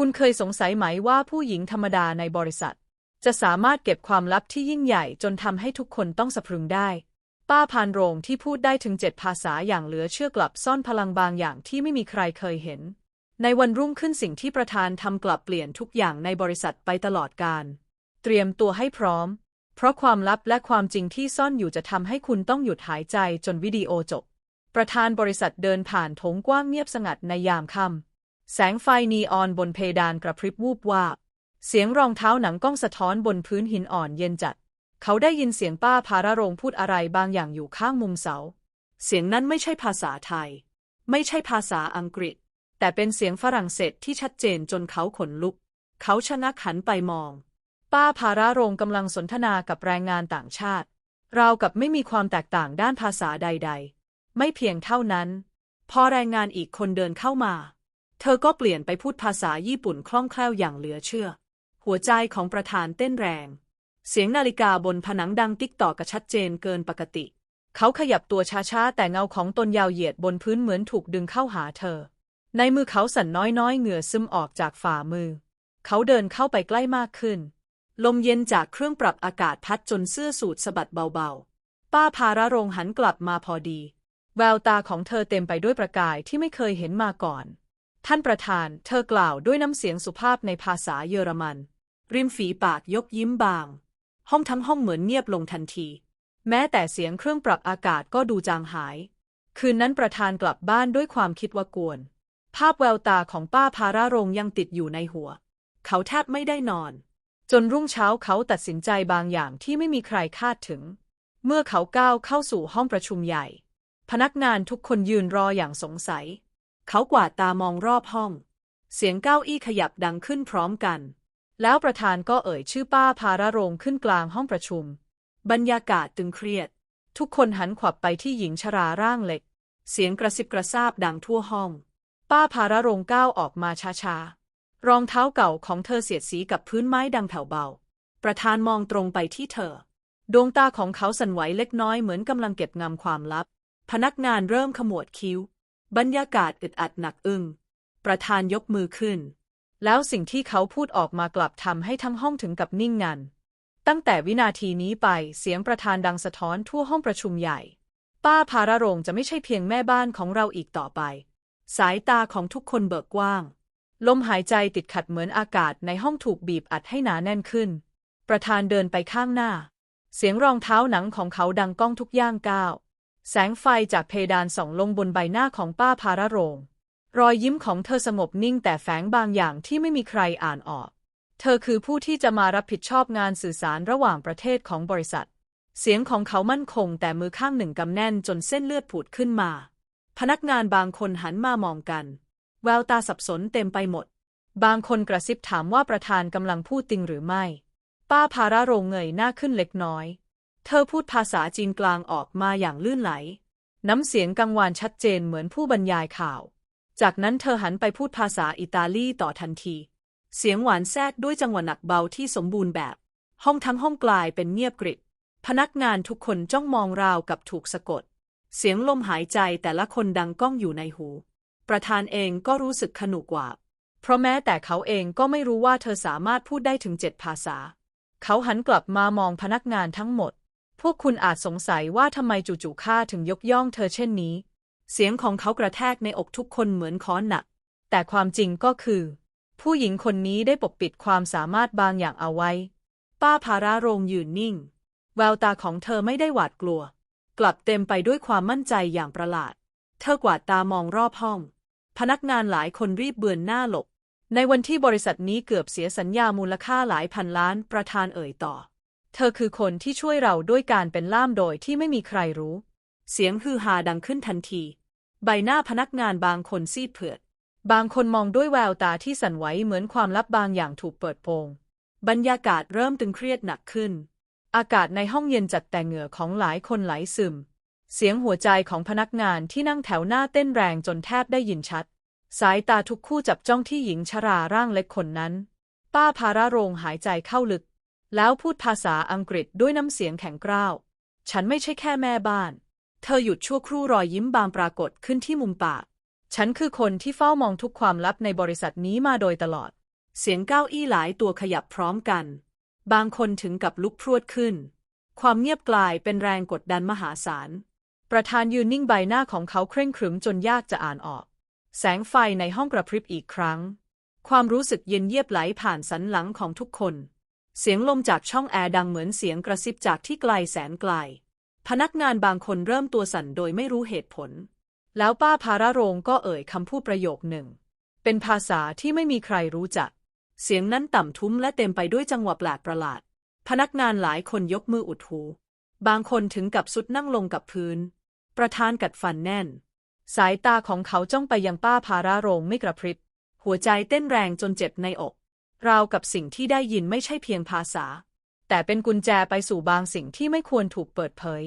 คุณเคยสงสัยไหมว่าผู้หญิงธรรมดาในบริษัท จะสามารถเก็บความลับที่ยิ่งใหญ่จนทำให้ทุกคนต้องสะพรึงได้ ป้าพานโรงที่พูดได้ถึงเจ็ดภาษาอย่างเหลือเชื่อกลับซ่อนพลังบางอย่างที่ไม่มีใครเคยเห็น ในวันรุ่งขึ้นสิ่งที่ประธานทำกลับเปลี่ยนทุกอย่างในบริษัทไปตลอดการ เตรียมตัวให้พร้อม เพราะความลับและความจริงที่ซ่อนอยู่จะทำให้คุณต้องหยุดหายใจจนวิดีโอจบ ประธานบริษัทเดินผ่านโถงกว้างเงียบสงัดในยามค่ำ แสงไฟนีออนบนเพดานกระพริบวูบวาบ เสียงรองเท้าหนังก้องสะท้อนบนพื้นหินอ่อนเย็นจัด เขาได้ยินเสียงป้าพาระโรงพูดอะไรบางอย่างอยู่ข้างมุมเสา เสียงนั้นไม่ใช่ภาษาไทย ไม่ใช่ภาษาอังกฤษ แต่เป็นเสียงฝรั่งเศสที่ชัดเจนจนเขาขนลุก เขาชะงักหันไปมอง ป้าพาระโรงกำลังสนทนากับแรงงานต่างชาติ ราวกับไม่มีความแตกต่างด้านภาษาใด ๆ ไม่เพียงเท่านั้น พอแรงงานอีกคนเดินเข้ามา เธอก็เปลี่ยนไปพูดภาษาญี่ปุ่นคล่องแคล่วอย่างเหลือเชื่อ หัวใจของประธานเต้นแรง เสียงนาฬิกาบนผนังดังติ๊กต่อกระชัดเจนเกินปกติ เขาขยับตัวช้าๆ แต่เงาของตนยาวเหยียดบนพื้นเหมือนถูกดึงเข้าหาเธอ ในมือเขาสั่นน้อยๆ เหงื่อซึมออกจากฝ่ามือ เขาเดินเข้าไปใกล้มากขึ้น ลมเย็นจากเครื่องปรับอากาศพัดจนเสื้อสูทสะบัดเบาๆ ป้าพาระโรงหันกลับมาพอดี แววตาของเธอเต็มไปด้วยประกายที่ไม่เคยเห็นมาก่อน ท่านประธาน เธอกล่าวด้วยน้ำเสียงสุภาพในภาษาเยอรมัน ริมฝีปากยกยิ้มบาง ห้องทั้งห้องเหมือนเงียบลงทันที แม้แต่เสียงเครื่องปรับอากาศก็ดูจางหาย คืนนั้นประธานกลับบ้านด้วยความคิดว่ากวน ภาพแววตาของป้าพาระโรงยังติดอยู่ในหัว เขาแทบไม่ได้นอน จนรุ่งเช้าเขาตัดสินใจบางอย่างที่ไม่มีใครคาดถึง เมื่อเขาก้าวเข้าสู่ห้องประชุมใหญ่ พนักงานทุกคนยืนรออย่างสงสัย เขากวาดตามองรอบห้อง เสียงเก้าอี้ขยับดังขึ้นพร้อมกัน แล้วประธานก็เอ่ยชื่อป้าพาระโรงขึ้นกลางห้องประชุม บรรยากาศตึงเครียด ทุกคนหันขวับไปที่หญิงชราร่างเล็ก เสียงกระซิบกระซาบดังทั่วห้อง ป้าพาระโรงก้าวออกมาช้าๆ รองเท้าเก่าของเธอเสียดสีกับพื้นไม้ดังแผ่วเบา ประธานมองตรงไปที่เธอ ดวงตาของเขาสั่นไหวเล็กน้อยเหมือนกำลังเก็บงำความลับ พนักงานเริ่มขมวดคิ้ว บรรยากาศอึดอัดหนักอึ้ง ประธานยกมือขึ้น แล้วสิ่งที่เขาพูดออกมากลับทำให้ทั้งห้องถึงกับนิ่งงัน ตั้งแต่วินาทีนี้ไปเสียงประธานดังสะท้อนทั่วห้องประชุมใหญ่ ป้าพาระรงจะไม่ใช่เพียงแม่บ้านของเราอีกต่อไป สายตาของทุกคนเบิกกว้าง ลมหายใจติดขัดเหมือนอากาศในห้องถูกบีบอัดให้หนาแน่นขึ้น ประธานเดินไปข้างหน้า เสียงรองเท้าหนังของเขาดังก้องทุกย่างก้าว แสงไฟจากเพดานส่องลงบนใบหน้าของป้าพาระโรง รอยยิ้มของเธอสงบนิ่งแต่แฝงบางอย่างที่ไม่มีใครอ่านออก เธอคือผู้ที่จะมารับผิดชอบงานสื่อสารระหว่างประเทศของบริษัท เสียงของเขามั่นคงแต่มือข้างหนึ่งกำแน่นจนเส้นเลือดผุดขึ้นมา พนักงานบางคนหันมามองกัน แววตาสับสนเต็มไปหมด บางคนกระซิบถามว่าประธานกำลังพูดจริงหรือไม่ ป้าพาระโรงเงยหน้าขึ้นเล็กน้อย เธอพูดภาษาจีนกลางออกมาอย่างลื่นไหล น้ำเสียงกังวานชัดเจนเหมือนผู้บรรยายข่าว จากนั้นเธอหันไปพูดภาษาอิตาลีต่อทันที เสียงหวานแทรกด้วยจังหวะหนักเบาที่สมบูรณ์แบบ ห้องทั้งห้องกลายเป็นเงียบกริบ พนักงานทุกคนจ้องมองราวกับถูกสะกด เสียงลมหายใจแต่ละคนดังก้องอยู่ในหู ประธานเองก็รู้สึกขนุกว่า เพราะแม้แต่เขาเองก็ไม่รู้ว่าเธอสามารถพูดได้ถึงเจ็ดภาษา เขาหันกลับมามองพนักงานทั้งหมด พวกคุณอาจสงสัยว่าทำไมจู่ๆข้าถึงยกย่องเธอเช่นนี้ เสียงของเขากระแทกในอกทุกคนเหมือนค้อนหนัก แต่ความจริงก็คือ ผู้หญิงคนนี้ได้ปกปิดความสามารถบางอย่างเอาไว้ ป้าภาระโรงยืนนิ่ง แววตาของเธอไม่ได้หวาดกลัว กลับเต็มไปด้วยความมั่นใจอย่างประหลาด เธอกวาดตามองรอบห้อง พนักงานหลายคนรีบเบือนหน้าหลบ ในวันที่บริษัทนี้เกือบเสียสัญญามูลค่าหลายพันล้านประธานเอ่ยต่อ เธอคือคนที่ช่วยเราด้วยการเป็นล่ามโดยที่ไม่มีใครรู้ เสียงฮือฮาดังขึ้นทันที ใบหน้าพนักงานบางคนซีดเผือด บางคนมองด้วยแววตาที่สั่นไหวเหมือนความลับบางอย่างถูกเปิดโปง บรรยากาศเริ่มตึงเครียดหนักขึ้น อากาศในห้องเย็นจัดแต่เหงื่อของหลายคนไหลซึม เสียงหัวใจของพนักงานที่นั่งแถวหน้าเต้นแรงจนแทบได้ยินชัด สายตาทุกคู่จับจ้องที่หญิงชราร่างเล็กคนนั้น ป้าภาระโรงหายใจเข้าลึก แล้วพูดภาษาอังกฤษด้วยน้ำเสียงแข็งกร้าว ฉันไม่ใช่แค่แม่บ้าน เธอหยุดชั่วครู่รอยยิ้มบางปรากฏขึ้นที่มุมปาก ฉันคือคนที่เฝ้ามองทุกความลับในบริษัทนี้มาโดยตลอด เสียงเก้าอี้หลายตัวขยับพร้อมกัน บางคนถึงกับลุกพรวดขึ้น ความเงียบกลายเป็นแรงกดดันมหาศาล ประธานยืนนิ่งใบหน้าของเขาเคร่งขรึมจนยากจะอ่านออก แสงไฟในห้องกระพริบอีกครั้ง ความรู้สึกเย็นเยียบไหลผ่านสันหลังของทุกคน เสียงลมจากช่องแอร์ดังเหมือนเสียงกระซิบจากที่ไกลแสนไกล พนักงานบางคนเริ่มตัวสั่นโดยไม่รู้เหตุผล แล้วป้าภาระโรงก็เอ่ยคำพูดประโยคหนึ่ง เป็นภาษาที่ไม่มีใครรู้จัก เสียงนั้นต่ำทุ้มและเต็มไปด้วยจังหวะแปลกประหลาด พนักงานหลายคนยกมืออุดหู บางคนถึงกับสุดนั่งลงกับพื้น ประธานกัดฟันแน่น สายตาของเขาจ้องไปยังป้าภาระโรงไม่กระพริบ หัวใจเต้นแรงจนเจ็บในอก ราวกับสิ่งที่ได้ยินไม่ใช่เพียงภาษา แต่เป็นกุญแจไปสู่บางสิ่งที่ไม่ควรถูกเปิดเผย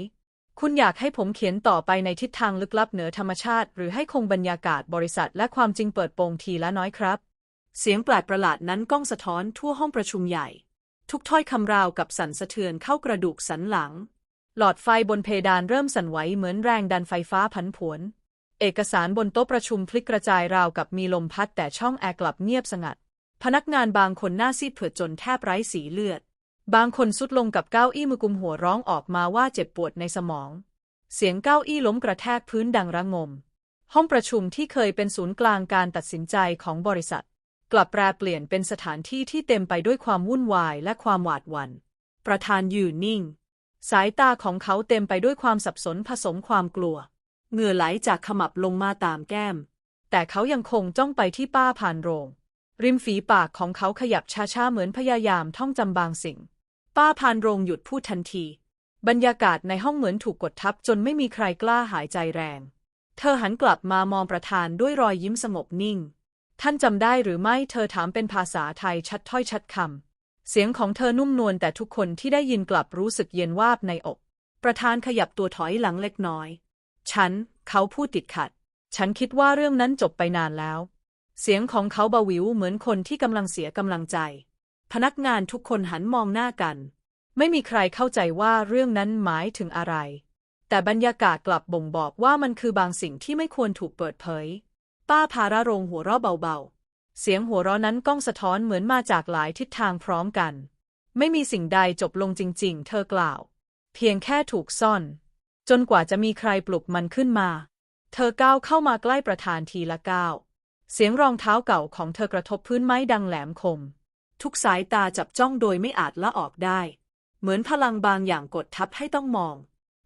คุณอยากให้ผมเขียนต่อไปในทิศทางลึกลับเหนือธรรมชาติ หรือให้คงบรรยากาศบริษัทและความจริงเปิดโปงทีละน้อยครับ เสียงแปลกประหลาดนั้นก้องสะท้อนทั่วห้องประชุมใหญ่ ทุกถ้อยคำราวกับสั่นสะเทือนเข้ากระดูกสันหลัง หลอดไฟบนเพดานเริ่มสั่นไหวเหมือนแรงดันไฟฟ้าผันผวนเอกสารบนโต๊ะประชุมพลิกกระจายราวกับมีลมพัดแต่ช่องแอร์กลับเงียบสงัด พนักงานบางคนหน้าซีดเผือดจนแทบไร้สีเลือด บางคนสุดลงกับเก้าอี้มือกุมหัวร้องออกมาว่าเจ็บปวดในสมอง เสียงเก้าอี้ล้มกระแทกพื้นดังระงม ห้องประชุมที่เคยเป็นศูนย์กลางการตัดสินใจของบริษัท กลับแปรเปลี่ยนเป็นสถานที่ที่เต็มไปด้วยความวุ่นวายและความหวาดหวัน่น ประธานยืนนิ่ง สายตาของเขาเต็มไปด้วยความสับสนผสมความกลัว เหงื่อไหลจากขมับลงมาตามแก้ม แต่เขายังคงจ้องไปที่ป้าผ่านโรง ริมฝีปากของเขาขยับช้าๆเหมือนพยายามท่องจำบางสิ่ง ป้าพานโรงหยุดพูดทันที บรรยากาศในห้องเหมือนถูกกดทับจนไม่มีใครกล้าหายใจแรง เธอหันกลับมามองประธานด้วยรอยยิ้มสงบนิ่ง ท่านจำได้หรือไม่เธอถามเป็นภาษาไทยชัดถ้อยชัดคำเสียงของเธอนุ่มนวลแต่ทุกคนที่ได้ยินกลับรู้สึกเย็นวาบในอก ประธานขยับตัวถอยหลังเล็กน้อย ฉัน เขาพูดติดขัด ฉันคิดว่าเรื่องนั้นจบไปนานแล้ว เสียงของเขาเบาหวิวเหมือนคนที่กำลังเสียกำลังใจ พนักงานทุกคนหันมองหน้ากัน ไม่มีใครเข้าใจว่าเรื่องนั้นหมายถึงอะไร แต่บรรยากาศกลับบ่งบอกว่ามันคือบางสิ่งที่ไม่ควรถูกเปิดเผย ป้าพาระโรงหัวเราะเบาๆ เสียงหัวเราะนั้นก้องสะท้อนเหมือนมาจากหลายทิศทางพร้อมกัน ไม่มีสิ่งใดจบลงจริง ๆ เธอกล่าว เพียงแค่ถูกซ่อน จนกว่าจะมีใครปลุกมันขึ้นมา เธอก้าวเข้ามาใกล้ประธานทีละก้าว เสียงรองเท้าเก่าของเธอกระทบพื้นไม้ดังแหลมคม ทุกสายตาจับจ้องโดยไม่อาจละออกได้ เหมือนพลังบางอย่างกดทับให้ต้องมอง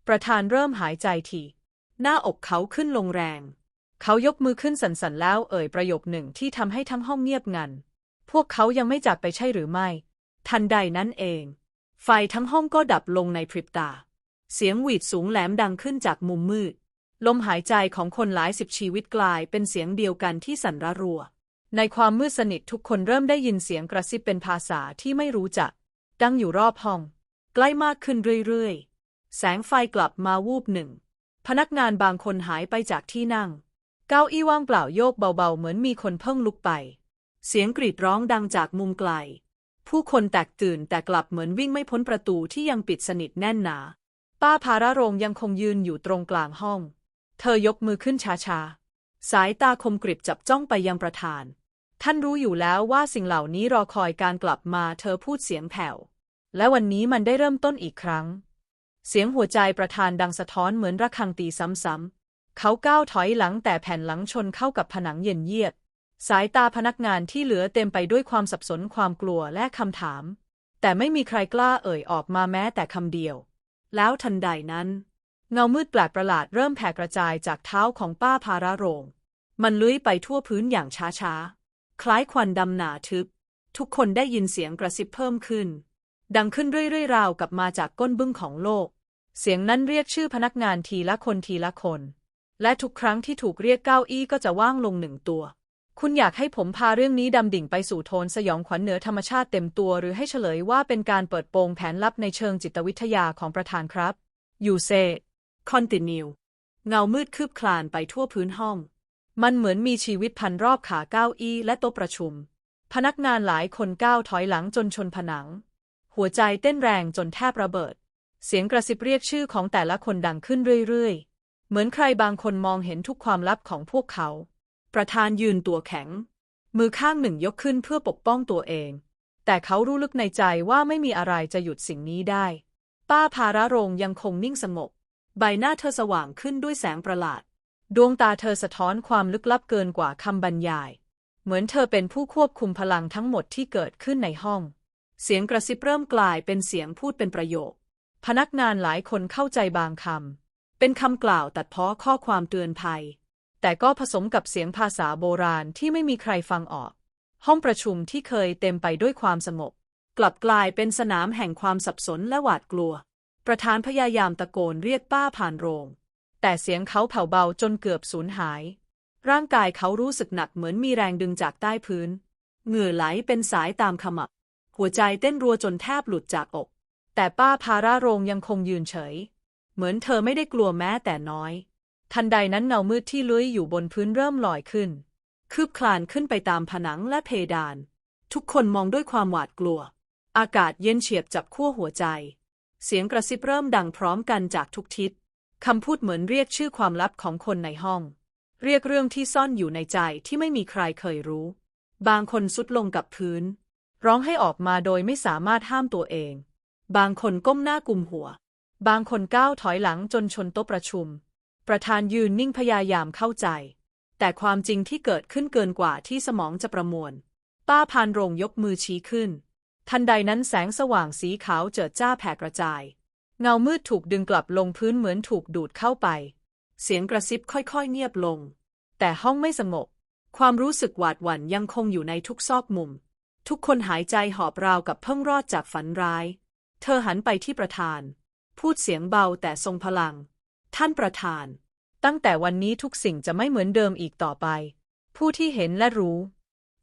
ประธานเริ่มหายใจทีหน้าอกเขาขึ้นลงแรง เขายกมือขึ้นสั่นๆแล้วเอ่ยประโยคหนึ่งที่ทำให้ทั้งห้องเงียบงัน พวกเขายังไม่จากไปใช่หรือไม่ ทันใดนั้นเอง ไฟทั้งห้องก็ดับลงในพริบตา เสียงหวีดสูงแหลมดังขึ้นจากมุมมืด ลมหายใจของคนหลายสิบชีวิตกลายเป็นเสียงเดียวกันที่สั่นระรัว ในความมืดสนิททุกคนเริ่มได้ยินเสียงกระซิบเป็นภาษาที่ไม่รู้จัก ดังอยู่รอบห้อง ใกล้มากขึ้นเรื่อยๆ แสงไฟกลับมาวูบหนึ่ง พนักงานบางคนหายไปจากที่นั่ง เก้าอี้ว่างเปล่าโยกเบาๆ เหมือนมีคนเพิ่งลุกไป เสียงกรีดร้องดังจากมุมไกล ผู้คนแตกตื่นแต่กลับเหมือนวิ่งไม่พ้นประตูที่ยังปิดสนิทแน่นหนา ป้าภาระโรงยังคงยืนอยู่ตรงกลางห้อง เธอยกมือขึ้นช้าๆ สายตาคมกริบจับจ้องไปยังประธาน ท่านรู้อยู่แล้วว่าสิ่งเหล่านี้รอคอยการกลับมาเธอพูดเสียงแผ่ว และวันนี้มันได้เริ่มต้นอีกครั้ง เสียงหัวใจประธานดังสะท้อนเหมือนระฆังตีซ้ำๆ เขาก้าวถอยหลังแต่แผ่นหลังชนเข้ากับผนังเย็นเยียด สายตาพนักงานที่เหลือเต็มไปด้วยความสับสนความกลัวและคำถาม แต่ไม่มีใครกล้าเอ่ยออกมาแม้แต่คำเดียว แล้วทันใดนั้น เงามืดแปลกประหลาดเริ่มแผ่กระจายจากเท้าของป้าพาราโรง มันเลื้อยไปทั่วพื้นอย่างช้าๆ คล้ายควันดำหนาทึบ ทุกคนได้ยินเสียงกระซิบเพิ่มขึ้น ดังขึ้นเรื่อยๆ ราวกับมาจากก้นบึ้งของโลก เสียงนั้นเรียกชื่อพนักงานทีละคนทีละคน และทุกครั้งที่ถูกเรียกเก้าอี้ก็จะว่างลงหนึ่งตัว คุณอยากให้ผมพาเรื่องนี้ดำดิ่งไปสู่โทนสยองขวัญเหนือธรรมชาติเต็มตัว หรือให้เฉลยว่าเป็นการเปิดโปงแผนลับในเชิงจิตวิทยาของประธานครับ ยูเซ คอนติเนียเงามืดคืบคลานไปทั่วพื้นห้อง มันเหมือนมีชีวิตพันรอบขาเก้าอี้และโต๊ะประชุม พนักงานหลายคนก้าวถอยหลังจนชนผนัง หัวใจเต้นแรงจนแทบระเบิด เสียงกระซิบเรียกชื่อของแต่ละคนดังขึ้นเรื่อยๆ เหมือนใครบางคนมองเห็นทุกความลับของพวกเขา ประธานยืนตัวแข็ง มือข้างหนึ่งยกขึ้นเพื่อปกป้องตัวเอง แต่เขารู้ลึกในใจว่าไม่มีอะไรจะหยุดสิ่งนี้ได้ ป้าพาระโรงยังคงนิ่งสงบ ใบหน้าเธอสว่างขึ้นด้วยแสงประหลาด ดวงตาเธอสะท้อนความลึกลับเกินกว่าคำบรรยาย เหมือนเธอเป็นผู้ควบคุมพลังทั้งหมดที่เกิดขึ้นในห้อง เสียงกระซิบเริ่มกลายเป็นเสียงพูดเป็นประโยค พนักงานหลายคนเข้าใจบางคำ เป็นคำกล่าวตัดเพ้อข้อความเตือนภัย แต่ก็ผสมกับเสียงภาษาโบราณที่ไม่มีใครฟังออก ห้องประชุมที่เคยเต็มไปด้วยความสงบกลับกลายเป็นสนามแห่งความสับสนและหวาดกลัว ประธานพยายามตะโกนเรียกป้าผ่านโรง แต่เสียงเขาแผ่วเบาจนเกือบสูญหาย ร่างกายเขารู้สึกหนักเหมือนมีแรงดึงจากใต้พื้น เหงื่อไหลเป็นสายตามขมับ หัวใจเต้นรัวจนแทบหลุดจากอก แต่ป้าพาราโรงยังคงยืนเฉย เหมือนเธอไม่ได้กลัวแม้แต่น้อย ทันใดนั้นเงามืดที่เลื้อยอยู่บนพื้นเริ่มลอยขึ้น คืบคลานขึ้นไปตามผนังและเพดาน ทุกคนมองด้วยความหวาดกลัว อากาศเย็นเฉียบจับขั้วหัวใจ เสียงกระซิบเริ่มดังพร้อมกันจากทุกทิศ คำพูดเหมือนเรียกชื่อความลับของคนในห้อง เรียกเรื่องที่ซ่อนอยู่ในใจที่ไม่มีใครเคยรู้ บางคนสุดลงกับพื้น ร้องให้ออกมาโดยไม่สามารถห้ามตัวเอง บางคนก้มหน้ากุมหัว บางคนก้าวถอยหลังจนชนโต๊ะประชุม ประธานยืนนิ่งพยายามเข้าใจ แต่ความจริงที่เกิดขึ้นเกินกว่าที่สมองจะประมวล ป้าพานโรงยกมือชี้ขึ้น ทันใดนั้นแสงสว่างสีขาวเจิดจ้าแผ่กระจาย เงามืดถูกดึงกลับลงพื้นเหมือนถูกดูดเข้าไป เสียงกระซิบค่อยๆ เงียบลง แต่ห้องไม่สงบความรู้สึกหวาดหวั่นยังคงอยู่ในทุกซอกมุม ทุกคนหายใจหอบราวกับเพิ่งรอดจากฝันร้าย เธอหันไปที่ประธาน พูดเสียงเบาแต่ทรงพลัง ท่านประธาน ตั้งแต่วันนี้ทุกสิ่งจะไม่เหมือนเดิมอีกต่อไป ผู้ที่เห็นและรู้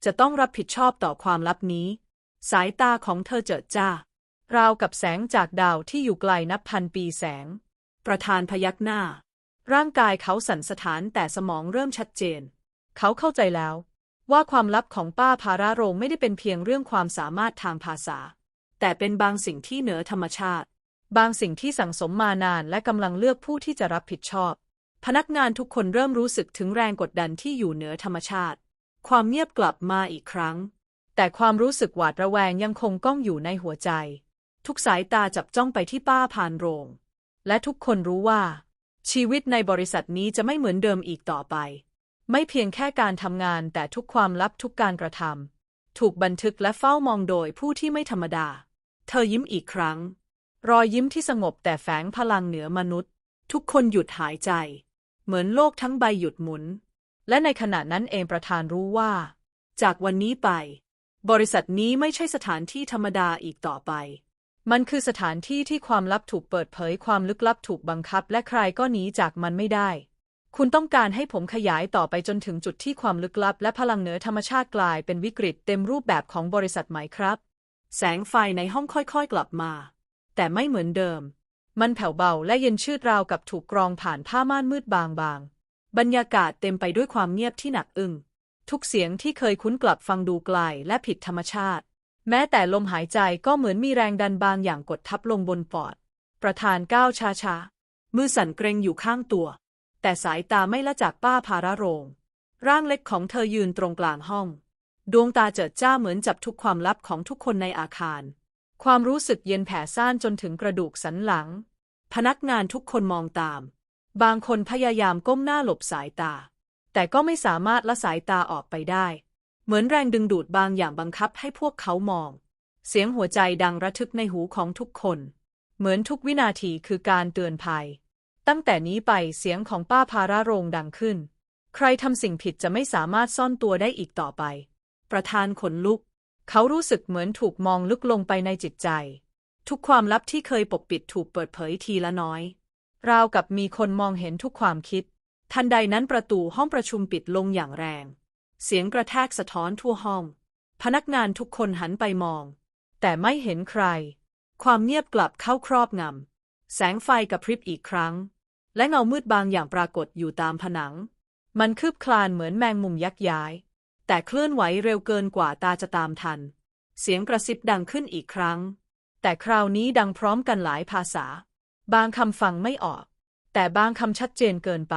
จะต้องรับผิดชอบต่อความลับนี้ สายตาของเธอเจิดจ้า ราวกับแสงจากดาวที่อยู่ไกลนับพันปีแสง ประธานพยักหน้า ร่างกายเขาสั่นสะท้านแต่สมองเริ่มชัดเจน เขาเข้าใจแล้ว ว่าความลับของป้าพาราโรงไม่ได้เป็นเพียงเรื่องความสามารถทางภาษา แต่เป็นบางสิ่งที่เหนือธรรมชาติ บางสิ่งที่สั่งสมมานานและกำลังเลือกผู้ที่จะรับผิดชอบ พนักงานทุกคนเริ่มรู้สึกถึงแรงกดดันที่อยู่เหนือธรรมชาติ ความเงียบกลับมาอีกครั้ง แต่ความรู้สึกหวาดระแวงยังคงก้องอยู่ในหัวใจ ทุกสายตาจับจ้องไปที่ป้าพานโรง และทุกคนรู้ว่า ชีวิตในบริษัทนี้จะไม่เหมือนเดิมอีกต่อไป ไม่เพียงแค่การทำงานแต่ทุกความลับทุกการกระทำถูกบันทึกและเฝ้ามองโดยผู้ที่ไม่ธรรมดา เธอยิ้มอีกครั้ง รอยยิ้มที่สงบแต่แฝงพลังเหนือมนุษย์ ทุกคนหยุดหายใจ เหมือนโลกทั้งใบหยุดหมุน และในขณะนั้นเองประธานรู้ว่า จากวันนี้ไป บริษัทนี้ไม่ใช่สถานที่ธรรมดาอีกต่อไป มันคือสถานที่ที่ความลับถูกเปิดเผยความลึกลับถูกบังคับ และใครก็หนีจากมันไม่ได้ คุณต้องการให้ผมขยายต่อไปจนถึงจุดที่ความลึกลับ และพลังเหนือธรรมชาติกลายเป็นวิกฤตเต็มรูปแบบของบริษัทไหมครับ แสงไฟในห้องค่อยๆกลับมา แต่ไม่เหมือนเดิม มันแผ่วเบาและเย็นชืดราวกับถูกกรองผ่านผ้าม่านมืดบางๆ บรรยากาศเต็มไปด้วยความเงียบที่หนักอึ้ง ทุกเสียงที่เคยคุ้นกลับฟังดูไกลและผิดธรรมชาติ แม้แต่ลมหายใจก็เหมือนมีแรงดันบางอย่างกดทับลงบนปอด ประธานก้าวช้าๆ มือสั่นเกรงอยู่ข้างตัว แต่สายตาไม่ละจากป้าพาระโรง ร่างเล็กของเธอยืนตรงกลางห้อง ดวงตาเจิดจ้าเหมือนจับทุกความลับของทุกคนในอาคาร ความรู้สึกเย็นแผ่ซ่านจนถึงกระดูกสันหลัง พนักงานทุกคนมองตาม บางคนพยายามก้มหน้าหลบสายตา แต่ก็ไม่สามารถละสายตาออกไปได้ เหมือนแรงดึงดูดบางอย่างบังคับให้พวกเขามอง เสียงหัวใจดังระทึกในหูของทุกคน เหมือนทุกวินาทีคือการเตือนภัย ตั้งแต่นี้ไปเสียงของป้าพาราโรงดังขึ้น ใครทำสิ่งผิดจะไม่สามารถซ่อนตัวได้อีกต่อไป ประธานขนลุก เขารู้สึกเหมือนถูกมองลึกลงไปในจิตใจ ทุกความลับที่เคยปกปิดถูกเปิดเผยทีละน้อย ราวกับมีคนมองเห็นทุกความคิด ทันใดนั้นประตูห้องประชุมปิดลงอย่างแรง เสียงกระแทกสะท้อนทั่วห้อง พนักงานทุกคนหันไปมอง แต่ไม่เห็นใคร ความเงียบกลับเข้าครอบงำ แสงไฟกระพริบอีกครั้ง และเงามืดบางอย่างปรากฏอยู่ตามผนัง มันคืบคลานเหมือนแมงมุมยักย้าย แต่เคลื่อนไหวเร็วเกินกว่าตาจะตามทัน เสียงกระซิบดังขึ้นอีกครั้ง แต่คราวนี้ดังพร้อมกันหลายภาษา บางคำฟังไม่ออก แต่บางคำชัดเจนเกินไป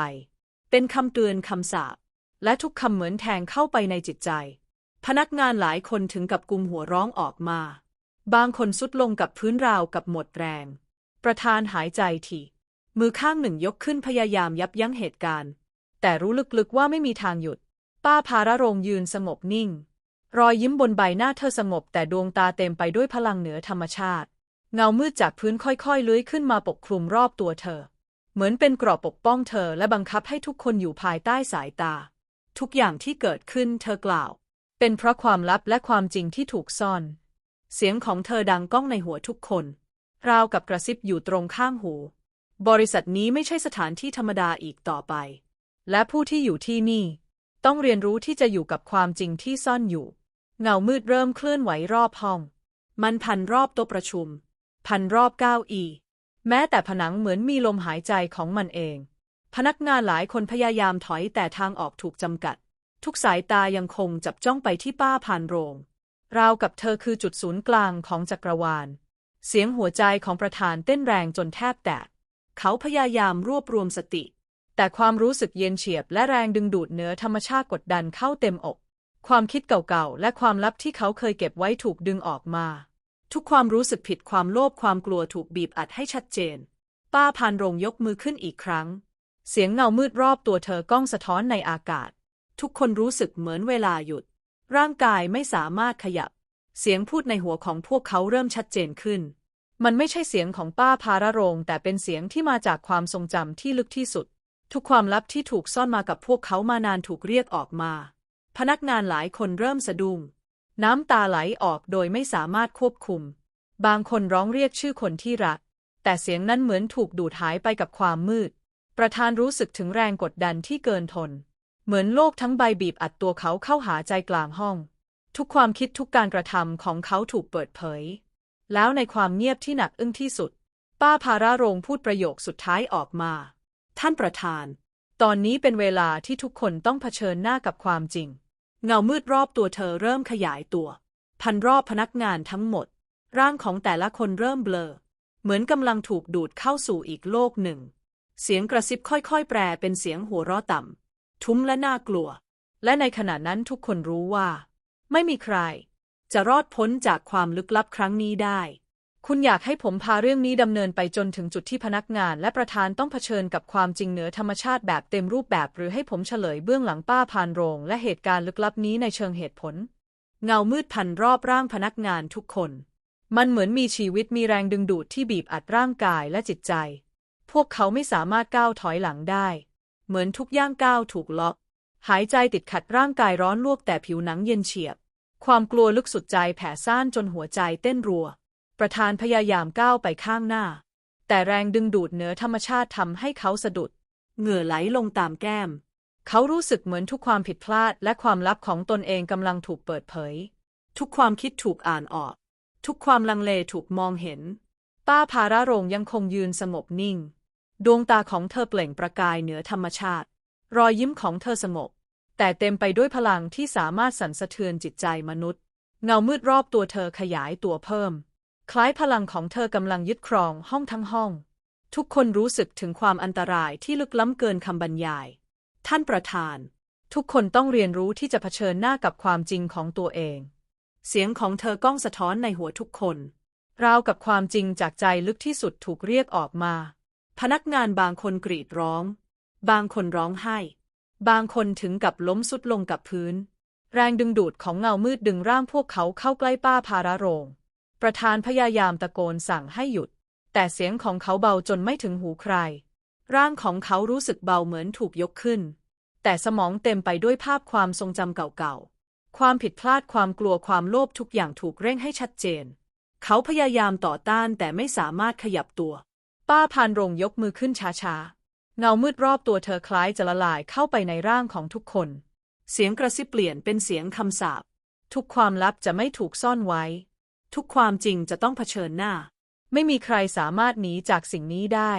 เป็นคำเตือนคำสาปและทุกคำเหมือนแทงเข้าไปในจิตใจ พนักงานหลายคนถึงกับกุมหัวร้องออกมา บางคนสุดลงกับพื้นราวกับหมดแรง ประธานหายใจทีมือข้างหนึ่งยกขึ้นพยายามยับยั้งเหตุการณ์ แต่รู้ลึกๆว่าไม่มีทางหยุด ป้าพาระโรงยืนสงบนิ่ง รอยยิ้มบนใบหน้าเธอสงบแต่ดวงตาเต็มไปด้วยพลังเหนือธรรมชาติ เงามืดจากพื้นค่อยๆเลื้อยขึ้นมาปกคลุมรอบตัวเธอ เหมือนเป็นกรอบปกป้องเธอและบังคับให้ทุกคนอยู่ภายใต้สายตา ทุกอย่างที่เกิดขึ้นเธอกล่าว เป็นเพราะความลับและความจริงที่ถูกซ่อน เสียงของเธอดังก้องในหัวทุกคน ราวกับกระซิบอยู่ตรงข้างหู บริษัทนี้ไม่ใช่สถานที่ธรรมดาอีกต่อไป และผู้ที่อยู่ที่นี่ ต้องเรียนรู้ที่จะอยู่กับความจริงที่ซ่อนอยู่ เงามืดเริ่มเคลื่อนไหวรอบห้อง มันพันรอบโต๊ะประชุม พันรอบเก้าอี้ แม้แต่ผนังเหมือนมีลมหายใจของมันเอง พนักงานหลายคนพยายามถอยแต่ทางออกถูกจำกัด ทุกสายตายังคงจับจ้องไปที่ป้าพานโรง ราวกับเธอคือจุดศูนย์กลางของจักรวาล เสียงหัวใจของประธานเต้นแรงจนแทบแตก เขาพยายามรวบรวมสติ แต่ความรู้สึกเย็นเฉียบและแรงดึงดูดเหนือธรรมชาติกดดันเข้าเต็มอก ความคิดเก่าๆและความลับที่เขาเคยเก็บไว้ถูกดึงออกมา ทุกความรู้สึกผิดความโลภความกลัวถูกบีบอัดให้ชัดเจน ป้าพานรงยกมือขึ้นอีกครั้ง เสียงเงามืดรอบตัวเธอก้องสะท้อนในอากาศ ทุกคนรู้สึกเหมือนเวลาหยุด ร่างกายไม่สามารถขยับ เสียงพูดในหัวของพวกเขาเริ่มชัดเจนขึ้น มันไม่ใช่เสียงของป้าพารโรง แต่เป็นเสียงที่มาจากความทรงจำที่ลึกที่สุด ทุกความลับที่ถูกซ่อนมากับพวกเขามานานถูกเรียกออกมา พนักงานหลายคนเริ่มสะดุ้ง น้ำตาไหลออกโดยไม่สามารถควบคุม บางคนร้องเรียกชื่อคนที่รัก แต่เสียงนั้นเหมือนถูกดูดหายไปกับความมืด ประธานรู้สึกถึงแรงกดดันที่เกินทน เหมือนโลกทั้งใบบีบอัดตัวเขาเข้าหาใจกลางห้อง ทุกความคิดทุกการกระทำของเขาถูกเปิดเผย แล้วในความเงียบที่หนักอึ้งที่สุด ป้าพาราโรงพูดประโยคสุดท้ายออกมา ท่านประธาน ตอนนี้เป็นเวลาที่ทุกคนต้องเผชิญหน้ากับความจริง เงามืดรอบตัวเธอเริ่มขยายตัว พันรอบพนักงานทั้งหมด ร่างของแต่ละคนเริ่มเบลอ เหมือนกำลังถูกดูดเข้าสู่อีกโลกหนึ่ง เสียงกระซิบค่อยๆ แปลเป็นเสียงหัวเราะต่ำทุ้มและน่ากลัว และในขณะนั้นทุกคนรู้ว่า ไม่มีใคร จะรอดพ้นจากความลึกลับครั้งนี้ได้ คุณอยากให้ผมพาเรื่องนี้ดำเนินไปจนถึงจุดที่พนักงาน และประธานต้องเผชิญกับความจริงเหนือธรรมชาติแบบเต็มรูปแบบ หรือให้ผมเฉลยเบื้องหลังป้าพานโรง และเหตุการณ์ลึกลับนี้ในเชิงเหตุผล เงามืดพันรอบร่างพนักงานทุกคน มันเหมือนมีชีวิตมีแรงดึงดูดที่บีบอัดร่างกายและจิตใจ พวกเขาไม่สามารถก้าวถอยหลังได้ เหมือนทุกย่างก้าวถูกล็อก หายใจติดขัดร่างกายร้อนลวกแต่ผิวหนังเย็นเฉียบ ความกลัวลึกสุดใจแผ่ซ่านจนหัวใจเต้นรัว ประธานพยายามก้าวไปข้างหน้า แต่แรงดึงดูดเหนือธรรมชาติทำให้เขาสะดุด เหงื่อไหลลงตามแก้ม เขารู้สึกเหมือนทุกความผิดพลาดและความลับของตนเองกำลังถูกเปิดเผย ทุกความคิดถูกอ่านออก ทุกความลังเลถูกมองเห็น ป้าพาระโรงยังคงยืนสงบนิ่ง ดวงตาของเธอเปล่งประกายเหนือธรรมชาติ รอยยิ้มของเธอสงบแต่เต็มไปด้วยพลังที่สามารถสั่นสะเทือนจิตใจมนุษย์ เงามืดรอบตัวเธอขยายตัวเพิ่ม คล้ายพลังของเธอกำลังยึดครองห้องทั้งห้อง ทุกคนรู้สึกถึงความอันตรายที่ลึกล้ำเกินคำบรรยาย ท่านประธาน ทุกคนต้องเรียนรู้ที่จะเผชิญหน้ากับความจริงของตัวเอง เสียงของเธอก้องสะท้อนในหัวทุกคน ราวกับความจริงจากใจลึกที่สุดถูกเรียกออกมา พนักงานบางคนกรีดร้อง บางคนร้องไห้ บางคนถึงกับล้มสุดลงกับพื้น แรงดึงดูดของเงามืดดึงร่างพวกเขาเข้าใกล้ป้าพาระโรง ประธานพยายามตะโกนสั่งให้หยุด แต่เสียงของเขาเบาจนไม่ถึงหูใคร ร่างของเขารู้สึกเบาเหมือนถูกยกขึ้น แต่สมองเต็มไปด้วยภาพความทรงจำเก่าๆ ความผิดพลาดความกลัวความโลภทุกอย่างถูกเร่งให้ชัดเจน เขาพยายามต่อต้านแต่ไม่สามารถขยับตัว ป้าพานรงยกมือขึ้นช้าๆ เงามืดรอบตัวเธอคล้ายจะละลายเข้าไปในร่างของทุกคน เสียงกระซิบเปลี่ยนเป็นเสียงคำสาปทุกความลับจะไม่ถูกซ่อนไว้ ทุกความจริงจะต้องเผชิญหน้า ไม่มีใครสามารถหนีจากสิ่งนี้ได้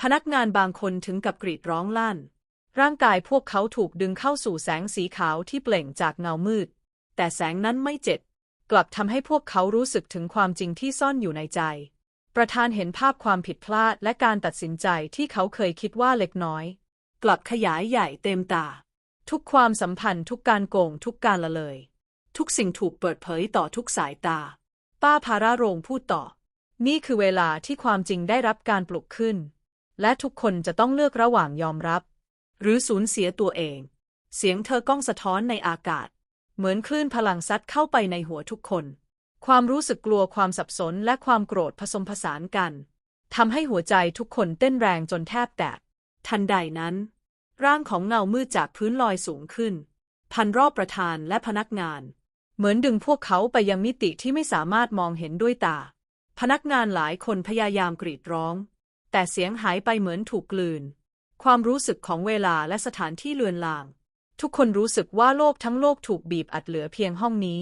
พนักงานบางคนถึงกับกรีดร้องลั่น ร่างกายพวกเขาถูกดึงเข้าสู่แสงสีขาวที่เปล่งจากเงามืด แต่แสงนั้นไม่เจ็ดกลับทำให้พวกเขารู้สึกถึงความจริงที่ซ่อนอยู่ในใจ ประธานเห็นภาพความผิดพลาดและการตัดสินใจที่เขาเคยคิดว่าเล็กน้อย กลับขยายใหญ่เต็มตา ทุกความสัมพันธ์ทุกการโกงทุกการละเลย ทุกสิ่งถูกเปิดเผยต่อทุกสายตา ป้าพาราโรงพูดต่อ นี่คือเวลาที่ความจริงได้รับการปลุกขึ้น และทุกคนจะต้องเลือกระหว่างยอมรับ หรือสูญเสียตัวเอง เสียงเธอก้องสะท้อนในอากาศ เหมือนคลื่นพลังซัดเข้าไปในหัวทุกคน ความรู้สึกกลัวความสับสนและความโกรธผสมผสานกันทำให้หัวใจทุกคนเต้นแรงจนแทบแตก ทันใดนั้น ร่างของเงามืดจากพื้นลอยสูงขึ้น พันรอบประธานและพนักงาน เหมือนดึงพวกเขาไปยังมิติที่ไม่สามารถมองเห็นด้วยตา พนักงานหลายคนพยายามกรีดร้อง แต่เสียงหายไปเหมือนถูกกลืน ความรู้สึกของเวลาและสถานที่เลือนลาง ทุกคนรู้สึกว่าโลกทั้งโลกถูกบีบอัดเหลือเพียงห้องนี้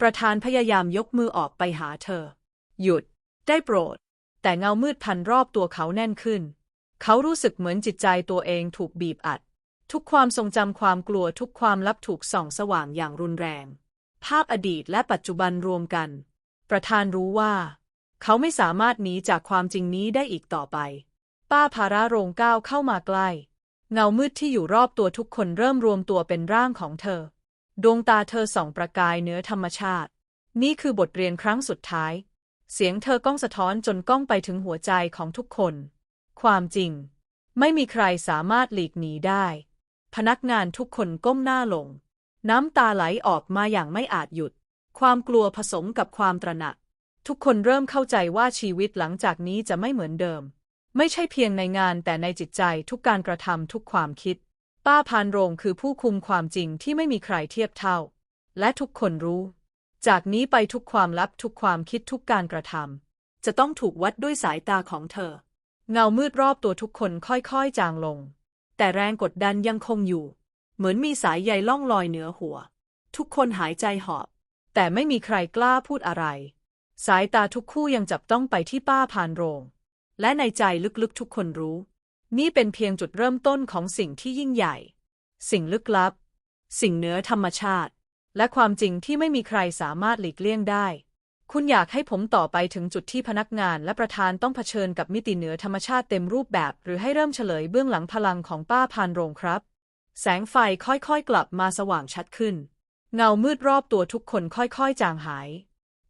ประธานพยายามยกมือออกไปหาเธอ หยุด ได้โปรด แต่เงามืดพันรอบตัวเขาแน่นขึ้น เขารู้สึกเหมือนจิตใจตัวเองถูกบีบอัด ทุกความทรงจำความกลัวทุกความลับถูกส่องสว่างอย่างรุนแรง ภาพอดีตและปัจจุบันรวมกัน ประธานรู้ว่า เขาไม่สามารถหนีจากความจริงนี้ได้อีกต่อไป ป้าพาราโรงก้าวเข้ามาใกล้ เงามืดที่อยู่รอบตัวทุกคนเริ่มรวมตัวเป็นร่างของเธอ ดวงตาเธอส่องประกายเหนือธรรมชาติ นี่คือบทเรียนครั้งสุดท้าย เสียงเธอก้องสะท้อนจนก้องไปถึงหัวใจของทุกคน ความจริง ไม่มีใครสามารถหลีกหนีได้ พนักงานทุกคนก้มหน้าลง น้ำตาไหลออกมาอย่างไม่อาจหยุด ความกลัวผสมกับความตระหนัก ทุกคนเริ่มเข้าใจว่าชีวิตหลังจากนี้จะไม่เหมือนเดิม ไม่ใช่เพียงในงานแต่ในจิตใจทุกการกระทำทุกความคิด ป้าพานโรงคือผู้คุมความจริงที่ไม่มีใครเทียบเท่า และทุกคนรู้ จากนี้ไปทุกความลับทุกความคิดทุกการกระทำจะต้องถูกวัดด้วยสายตาของเธอ เงามืดรอบตัวทุกคนค่อยๆจางลง แต่แรงกดดันยังคงอยู่ เหมือนมีสายใยล่องลอยเหนือหัว ทุกคนหายใจหอบ แต่ไม่มีใครกล้าพูดอะไร สายตาทุกคู่ยังจับต้องไปที่ป้าพานโรง และในใจลึกๆทุกคนรู้ นี่เป็นเพียงจุดเริ่มต้นของสิ่งที่ยิ่งใหญ่ สิ่งลึกลับ สิ่งเหนือธรรมชาติ และความจริงที่ไม่มีใครสามารถหลีกเลี่ยงได้ คุณอยากให้ผมต่อไปถึงจุดที่พนักงานและประธานต้องเผชิญกับมิติเหนือธรรมชาติเต็มรูปแบบ หรือให้เริ่มเฉลยเบื้องหลังพลังของป้าพานโรงครับ แสงไฟค่อยๆกลับมาสว่างชัดขึ้น เงามืดรอบตัวทุกคนค่อยๆจางหาย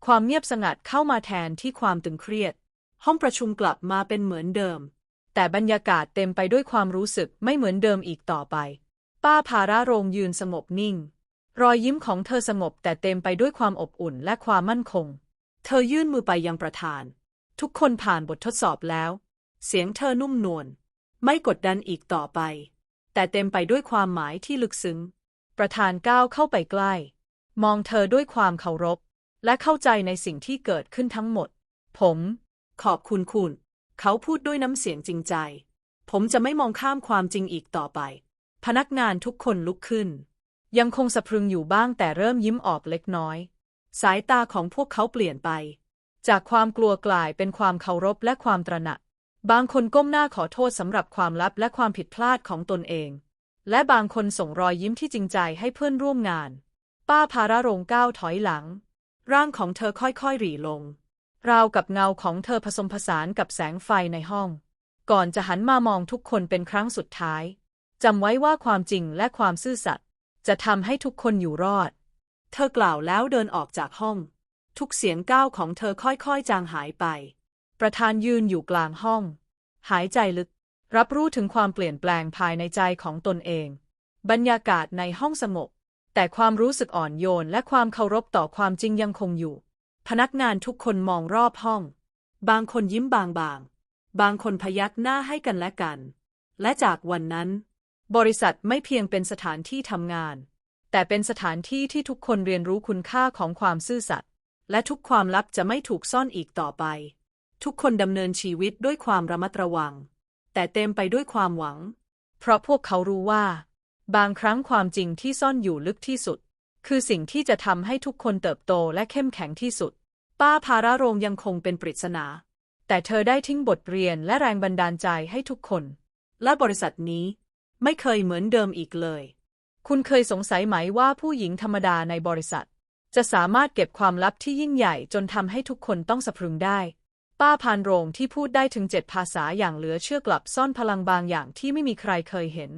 ความเงียบสงัดเข้ามาแทนที่ความตึงเครียด ห้องประชุมกลับมาเป็นเหมือนเดิม แต่บรรยากาศเต็มไปด้วยความรู้สึกไม่เหมือนเดิมอีกต่อไป ป้าภาระโรงยืนสงบนิ่ง รอยยิ้มของเธอสงบแต่เต็มไปด้วยความอบอุ่นและความมั่นคง เธอยื่นมือไปยังประธาน ทุกคนผ่านบททดสอบแล้ว เสียงเธอนุ่มนวลไม่กดดันอีกต่อไป แต่เต็มไปด้วยความหมายที่ลึกซึ้ง ประธานก้าวเข้าไปใกล้ มองเธอด้วยความเคารพ และเข้าใจในสิ่งที่เกิดขึ้นทั้งหมด ผม ขอบคุณคุณ เขาพูดด้วยน้ำเสียงจริงใจ ผมจะไม่มองข้ามความจริงอีกต่อไป พนักงานทุกคนลุกขึ้น ยังคงสะพรึงอยู่บ้างแต่เริ่มยิ้มออกเล็กน้อย สายตาของพวกเขาเปลี่ยนไป จากความกลัวกลายเป็นความเคารพและความตระหนัก บางคนก้มหน้าขอโทษสำหรับความลับและความผิดพลาดของตนเอง และบางคนส่งรอยยิ้มที่จริงใจให้เพื่อนร่วมงาน ป้าภาระโรงก้าวถอยหลัง ร่างของเธอค่อยๆหรี่ลง ราวกับเงาของเธอผสมผสานกับแสงไฟในห้อง ก่อนจะหันมามองทุกคนเป็นครั้งสุดท้ายจำไว้ว่าความจริงและความซื่อสัตย์จะทำให้ทุกคนอยู่รอด เธอกล่าวแล้วเดินออกจากห้อง ทุกเสียงก้าวของเธอค่อยๆจางหายไป ประธานยืนอยู่กลางห้อง หายใจลึก รับรู้ถึงความเปลี่ยนแปลงภายในใจของตนเอง บรรยากาศในห้องสงบแต่ความรู้สึกอ่อนโยนและความเคารพต่อความจริงยังคงอยู่ พนักงานทุกคนมองรอบห้อง บางคนยิ้มบางๆบางคนพยักหน้าให้กันและกัน และจากวันนั้น บริษัทไม่เพียงเป็นสถานที่ทำงาน แต่เป็นสถานที่ที่ทุกคนเรียนรู้คุณค่าของความซื่อสัตย์และทุกความลับจะไม่ถูกซ่อนอีกต่อไป ทุกคนดำเนินชีวิตด้วยความระมัดระวัง แต่เต็มไปด้วยความหวัง เพราะพวกเขารู้ว่า บางครั้งความจริงที่ซ่อนอยู่ลึกที่สุด คือสิ่งที่จะทำให้ทุกคนเติบโตและเข้มแข็งที่สุด ป้าภาระโรงยังคงเป็นปริศนา แต่เธอได้ทิ้งบทเรียนและแรงบันดาลใจให้ทุกคน และบริษัทนี้ ไม่เคยเหมือนเดิมอีกเลย คุณเคยสงสัยไหมว่าผู้หญิงธรรมดาในบริษัท จะสามารถเก็บความลับที่ยิ่งใหญ่จนทำให้ทุกคนต้องสะพรึงได้ ป้าพานโรงที่พูดได้ถึงเจ็ดภาษาอย่างเหลือเชื่อกลับซ่อนพลังบางอย่างที่ไม่มีใครเคยเห็น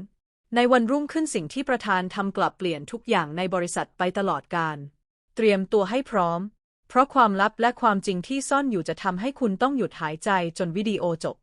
ในวันรุ่งขึ้นสิ่งที่ประธานทำกลับเปลี่ยนทุกอย่างในบริษัทไปตลอดการ เตรียมตัวให้พร้อม เพราะความลับและความจริงที่ซ่อนอยู่จะทำให้คุณต้องหยุดหายใจจนวิดีโอจบ